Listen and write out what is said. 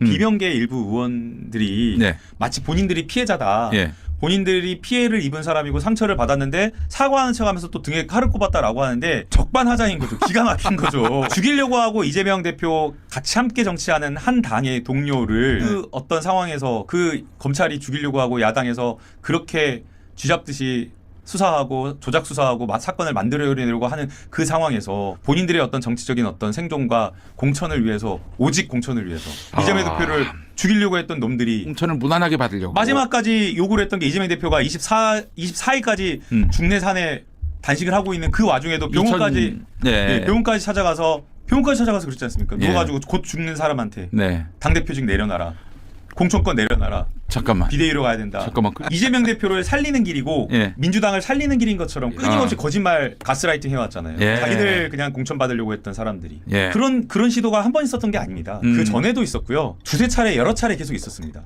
음. 비명계 일부 의원들이 네. 마치 본인들이 피해자다. 예. 본인들이 피해를 입은 사람이고 상처를 받았는데 사과하는 척하면서 또 등에 칼을 꼽았다라고 하는데 적반하장인 거죠. 기가 막힌 거죠. 죽이려고 하고 이재명 대표 같이 함께 정치하는 한 당의 동료를 그 어떤 상황에서 그 검찰이 죽이려고 하고 야당에서 그렇게 쥐잡듯이 수사하고 조작 수사하고 마- 사건을 만들어내려고 하는 그 상황에서 본인들의 어떤 정치적인 어떤 생존과 공천을 위해서 오직 공천을 위해서 이재명 아. 대표를 죽이려고 했던 놈들이 공천을 무난하게 받으려고. 마지막까지 요구를 했던 게 이재명 대표가 24 24일까지 음. 중내 산에 단식을 하고 있는 그 와중에도 병원까지 2000 네. 예, 병원까지 찾아가서 병원까지 찾아가서 그랬지 않습니까? 예. 누워가지고 곧 죽는 사람한테 네. 당 대표직 내려놔라, 공천권 내려놔라, 잠깐만. 비대위로 가야 된다. 잠깐만. 그- 이재명 대표를 살리는 길이고 예. 민주당을 살리는 길인 것처럼 끊임없이 아. 거짓말 가스라이팅 해왔잖아요. 예. 자기들 그냥 공천 받으려고 했던 사람들이 예. 그런 그런 시도가 한 번 있었던 게 아닙니다. 음. 그 전에도 있었고요. 두세 차례 여러 차례 계속 있었습니다.